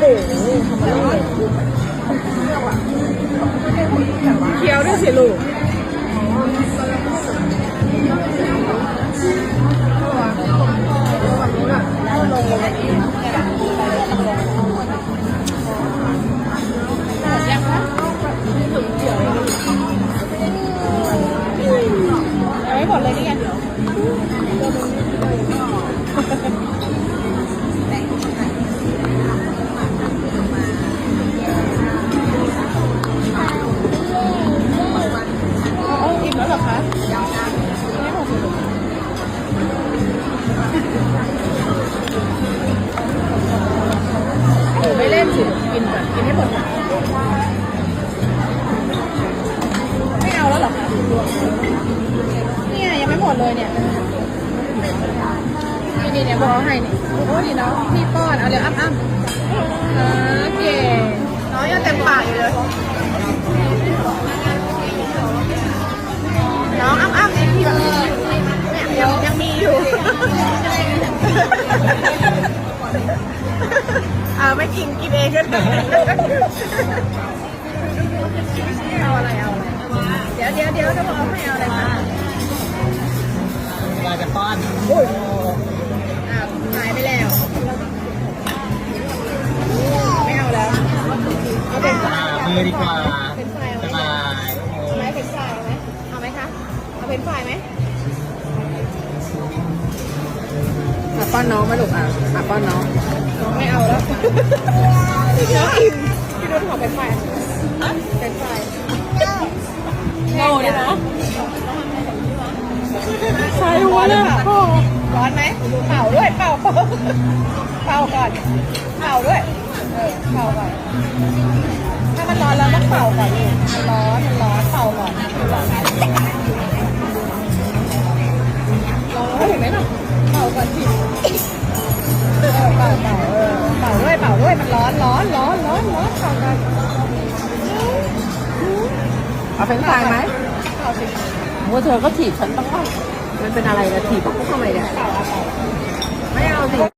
โอ้โหทำอะไรเคี้ยวด้วยสิลูก โอ้ไม่เล่นสิกินก่อนกินให้หมดก่อนไม่เอาแล้วเหรอคะเนี่ยยังไม่หมดเลยเนี่ยนี่นี่เนี่ยบอกให้นี่โอ้ดีเนาะพี่ป้อนเอาเลยอ้ำอ้ำเออเก่งน้องยังเต็มปากอยู่เลย อ่าไม่กินกินเองก็ได้เอาอะไรเอาอะไรเดี๋ยวเดี๋ยวเดี๋ยวจะบอกให้เอาอะไรมาลาจะป้อนอ่าหายไปแล้ว ไม่เอาแล้วเอาเป็นอ่ามือดีกว่าเป็นไฟไหมบายเอาไหมเป็นไฟไหมเอาไหมคะ เอาเป็นไฟไหม ป้อนน้องไหมลูกอะอะป้อนน้องน้องไม่เอาแล้วน้องอิ่มพี่รุ่นขอเป็นไฟเป็นไฟโง่เนี่ยเนาะใช่หัวเลยพ่อร้อนไหมเป่าด้วยเป่าเป่าเป่าก่อนเป่าด้วยเออเป่าก่อนถ้ามันร้อนแล้วต้องเป่าก่อนนี่มันร้อนมันร้อนเป่าก่อนร้อนลองแล้วเห็นไหมน่ะเป่าก่อนสิเออเป่าเป่าเออเป่าด้วยเป่าด้วยมันร้อนร้อนร้อนร้อนร้อนเป่ากันเอาเป็นตายไหมเป่าสิว่าเธอก็ถีบฉันต้องว่ามันเป็นอะไรนะถีบพวกทำไมเนี่ยเอาเป่าไม่เอาสิ